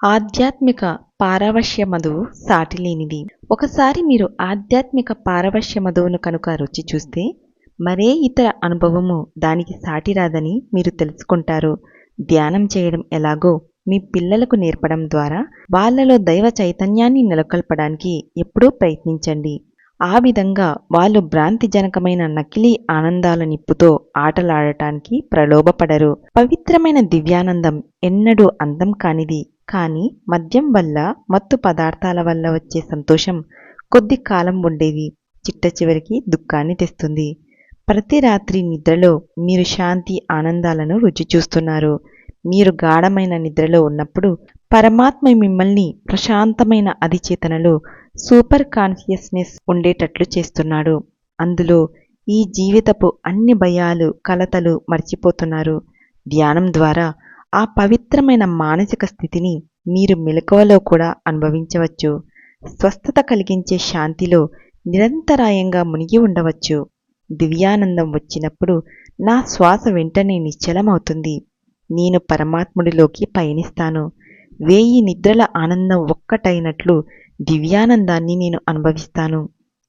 ఆధ్యాత్మిక పారవశ్యమధు సాటిలేనిది. ఒకసారి మీరు ఆధ్యాత్మిక పారవశ్యమధువును కనుక రుచి చూస్తే మరే ఇతర అనుభవము దానికి సాటిరాదని మీరు తెలుసుకుంటారు. ధ్యానం చేయడం ఎలాగో మీ పిల్లలకు నేర్పడం ద్వారా వాళ్ళలో దైవ చైతన్యాన్ని నెలకొల్పడానికి ఎప్పుడూ ప్రయత్నించండి. ఆ విధంగా వాళ్ళు భ్రాంతిజనకమైన నకిలీ ఆనందాల నిప్పుతో ఆటలాడటానికి ప్రలోభపడరు. పవిత్రమైన దివ్యానందం ఎన్నడూ అందం కానిది. కానీ మద్యం వల్ల మత్తు పదార్థాల వల్ల వచ్చే సంతోషం కొద్ది కాలం ఉండేది. చిట్ట చివరికి దుఃఖాన్ని తెస్తుంది. ప్రతి రాత్రి నిద్రలో మీరు శాంతి ఆనందాలను రుచి చూస్తున్నారు. మీరు గాఢమైన నిద్రలో ఉన్నప్పుడు పరమాత్మ మిమ్మల్ని ప్రశాంతమైన అధిచేతనలో సూపర్ కాన్షియస్నెస్ ఉండేటట్లు చేస్తున్నాడు. అందులో ఈ జీవితపు అన్ని భయాలు కలతలు మర్చిపోతున్నారు. ధ్యానం ద్వారా ఆ పవిత్రమైన మానసిక స్థితిని మీరు మెలకువలో కూడా అనుభవించవచ్చు. స్వస్థత కలిగించే శాంతిలో నిరంతరాయంగా మునిగి ఉండవచ్చు. దివ్యానందం వచ్చినప్పుడు నా శ్వాస వెంటనే నిశ్చలమవుతుంది. నేను పరమాత్ముడిలోకి పయనిస్తాను. వేయి నిద్రల ఆనందం ఒక్కటైనట్లు దివ్యానందాన్ని నేను అనుభవిస్తాను.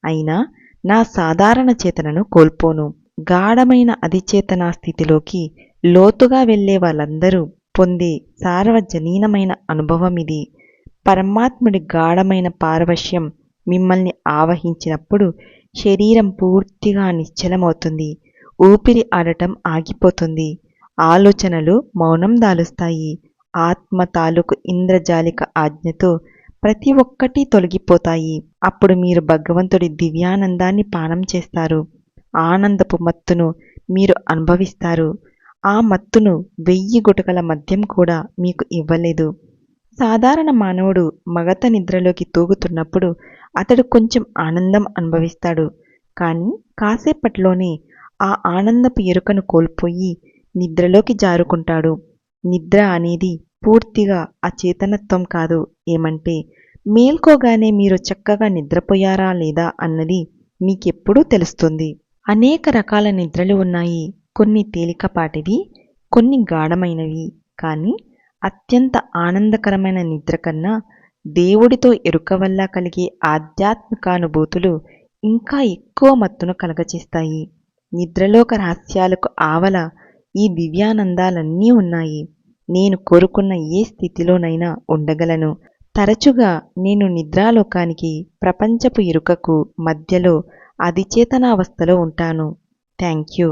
అయినా నా సాధారణ చేతనను కోల్పోను. గాఢమైన అధిచేతనా స్థితిలోకి లోతుగా వెళ్ళే వాళ్ళందరూ పొందే సార్వజనీనమైన అనుభవం ఇది. పరమాత్ముడి గాఢమైన పారవశ్యం మిమ్మల్ని ఆవహించినప్పుడు శరీరం పూర్తిగా నిశ్చలమవుతుంది. ఊపిరి ఆడటం ఆగిపోతుంది. ఆలోచనలు మౌనం దాలుస్తాయి. ఆత్మ తాలూకు ఇంద్రజాలిక ఆజ్ఞతో ప్రతి ఒక్కటి తొలగిపోతాయి. అప్పుడు మీరు భగవంతుడి దివ్యానందాన్ని పానం చేస్తారు. ఆనందపు మత్తును మీరు అనుభవిస్తారు. ఆ మత్తును వెయ్యి గుటకల మద్యం కూడా మీకు ఇవ్వలేదు. సాధారణ మానవుడు మగత నిద్రలోకి తూగుతున్నప్పుడు అతడు కొంచెం ఆనందం అనుభవిస్తాడు. కానీ కాసేపట్లోనే ఆ ఆనందపు ఎరుకను కోల్పోయి నిద్రలోకి జారుకుంటాడు. నిద్ర అనేది పూర్తిగా అచేతనత్వం కాదు. ఏమంటే మేల్కోగానే మీరు చక్కగా నిద్రపోయారా లేదా అన్నది మీకెప్పుడూ తెలుస్తుంది. అనేక రకాల నిద్రలు ఉన్నాయి. కొన్ని తేలికపాటివి కొన్ని గాఢమైనవి. కానీ అత్యంత ఆనందకరమైన నిద్ర కన్నా దేవుడితో ఎరుక వల్ల కలిగే ఆధ్యాత్మికానుభూతులు ఇంకా ఎక్కువ మత్తును కలగచేస్తాయి. నిద్రలోక రహస్యాలకు ఆవల ఈ దివ్యానందాలన్నీ ఉన్నాయి. నేను కోరుకున్న ఏ స్థితిలోనైనా ఉండగలను. తరచుగా నేను నిద్రాలోకానికి ప్రపంచపు ఇరుకకు మధ్యలో అధిచేతనావస్థలో ఉంటాను. Thank you.